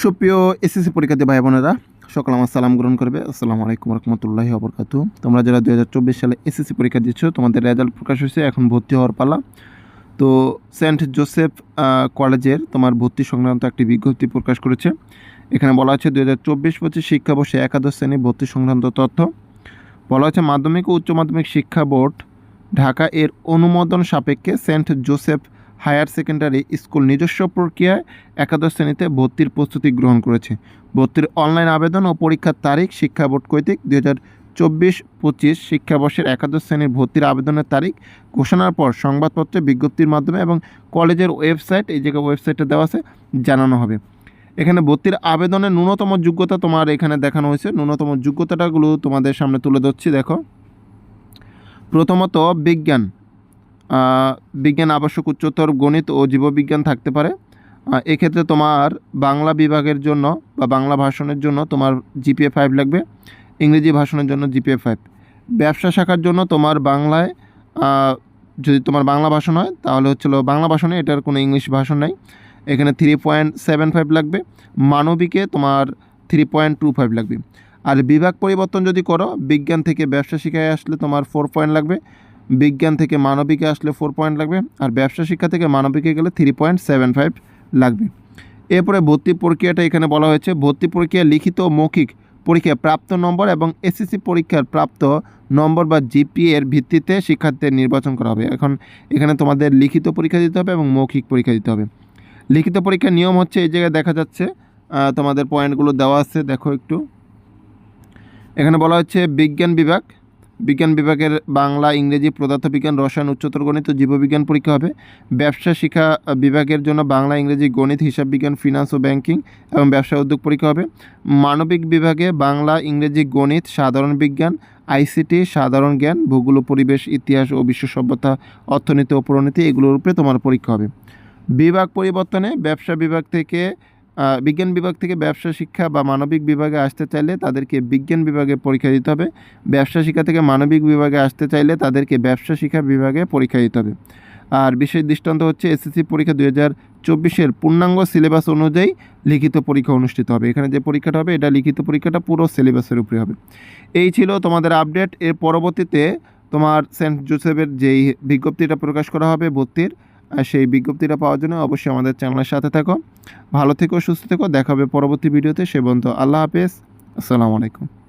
সুপ্রিয় এসএসসি পরীক্ষার্থী ভাই বোনেরা সকাল আমার সালাম গ্রহণ করবে। আসসালামু আলাইকুম রহমতুল্লাহি অবরকাতু তোমরা যারা দু হাজার চব্বিশ সালে এসএসসি পরীক্ষা দিচ্ছ, তোমাদের রেজাল্ট প্রকাশ হয়েছে, এখন ভর্তি হওয়ার পালা। তো সেন্ট জোসেফ কলেজের তোমার ভর্তি সংক্রান্ত একটি বিজ্ঞপ্তি প্রকাশ করেছে। এখানে বলা হচ্ছে দু হাজার চব্বিশ পঁচিশ শিক্ষাবর্ষে একাদশ শ্রেণি ভর্তি সংক্রান্ত তথ্য। বলা হচ্ছে মাধ্যমিক ও উচ্চ মাধ্যমিক শিক্ষা বোর্ড ঢাকা এর অনুমোদন সাপেক্ষে Saint Joseph higher secondary school নিজস্ব প্রক্রিয়ায় একাদশ শ্রেণীতে ভর্তির প্রস্তুতি গ্রহণ করেছে। ভর্তির অনলাইন আবেদন ও পরীক্ষার তারিখ, শিক্ষা বোর্ড কর্তৃক দুই হাজার চব্বিশ পঁচিশ শিক্ষাবর্ষের একাদশ শ্রেণির ভর্তির আবেদনের তারিখ ঘোষণার পর সংবাদপত্রে বিজ্ঞপ্তির মাধ্যমে এবং কলেজের ওয়েবসাইট, এই জায়গায় ওয়েবসাইটে দেওয়া আছে, জানানো হবে। এখানে ভর্তির আবেদনের ন্যূনতম যোগ্যতা তোমার এখানে দেখানো হয়েছে। ন্যূনতম যোগ্যতাটাগুলো তোমাদের সামনে তুলে ধরছি, দেখো। প্রথমত বিজ্ঞান। বিজ্ঞান আবশ্যক উচ্চতর গণিত ও জীববিজ্ঞান থাকতে পারে। এক্ষেত্রে তোমার বাংলা বিভাগের জন্য বা বাংলা ভাষণের জন্য তোমার জিপিএ ফাইভ লাগবে, ইংরেজি ভাষণের জন্য জিপিএ ফাইভ ব্যবসা শাখার জন্য তোমার বাংলায় যদি তোমার বাংলা ভাষণ হয়, তাহলে হচ্ছিল বাংলা ভাষণে, এটার কোনো ইংলিশ ভাষণ নাই। এখানে থ্রি পয়েন্ট সেভেন ফাইভ লাগবে। মানবিকে তোমার থ্রি পয়েন্ট টু ফাইভ লাগবে। আর বিভাগ পরিবর্তন যদি করো, বিজ্ঞান থেকে ব্যবসা শিখায় আসলে তোমার ফোর পয়েন্ট লাগবে। বিজ্ঞান থেকে মানবিকে আসলে ফোর পয়েন্ট লাগবে, আর ব্যবসা শিক্ষা থেকে মানবিকে গেলে থ্রি পয়েন্ট সেভেন ফাইভ লাগবে। এরপরে ভর্তি প্রক্রিয়াটা এখানে বলা হয়েছে। ভর্তি প্রক্রিয়া লিখিত মৌখিক পরীক্ষায় প্রাপ্ত নম্বর এবং এসএসসি পরীক্ষার প্রাপ্ত নম্বর বা জিপিএ এর ভিত্তিতে শিক্ষার্থীদের নির্বাচন করা হবে। এখন এখানে তোমাদের লিখিত পরীক্ষা দিতে হবে এবং মৌখিক পরীক্ষা দিতে হবে। লিখিত পরীক্ষার নিয়ম হচ্ছে এই জায়গায় দেখা যাচ্ছে তোমাদের পয়েন্টগুলো দেওয়া আছে, দেখো একটু। এখানে বলা হচ্ছে বিজ্ঞান বিভাগ বিজ্ঞান বিভাগের বাংলা, ইংরেজি, পদার্থবিজ্ঞান, রসায়ন, উচ্চতর গণিত ও জীববিজ্ঞান পরীক্ষা হবে। ব্যবসা শিক্ষা বিভাগের জন্য বাংলা, ইংরেজি, গণিত, হিসাব বিজ্ঞান ফিনান্স ও ব্যাংকিং এবং ব্যবসা উদ্যোগ পরীক্ষা হবে। মানবিক বিভাগে বাংলা, ইংরেজি, গণিত, সাধারণ বিজ্ঞান আইসিটি সাধারণ জ্ঞান, ভূগোল, পরিবেশ, ইতিহাস ও বিশ্ব সভ্যতা, অর্থনীতি ও প্রণীতি এগুলোর উপরে তোমার পরীক্ষা হবে। বিভাগ পরিবর্তনে ব্যবসা বিভাগ থেকে বিজ্ঞান বিভাগ থেকে ব্যবসা শিক্ষা বা মানবিক বিভাগে আসতে চাইলে তাদেরকে বিজ্ঞান বিভাগে পরীক্ষা দিতে হবে। ব্যবসা শিক্ষা থেকে মানবিক বিভাগে আসতে চাইলে তাদেরকে ব্যবসা শিক্ষা বিভাগে পরীক্ষা দিতে হবে। আর বিশেষ দৃষ্টান্ত হচ্ছে এসএসসি পরীক্ষা দুই হাজার চব্বিশের পূর্ণাঙ্গ সিলেবাস অনুযায়ী লিখিত পরীক্ষা অনুষ্ঠিত হবে। এখানে যে পরীক্ষাটা হবে, এটা লিখিত পরীক্ষাটা পুরো সিলেবাসের উপরে হবে। এই ছিল তোমাদের আপডেট। এর পরবর্তীতে তোমার সেন্ট জোসেফের যেই বিজ্ঞপ্তিটা প্রকাশ করা হবে, ভর্তির সেই বিজ্ঞপ্তিটা পাওয়ার জন্য অবশ্যই আমাদের চ্যানেলের সাথে থাকো। ভালো থেকো, সুস্থ থেকো। দেখা হবে পরবর্তী ভিডিওতে। সে বন্ধু আল্লাহ হাফেজ। আসসালামু আলাইকুম।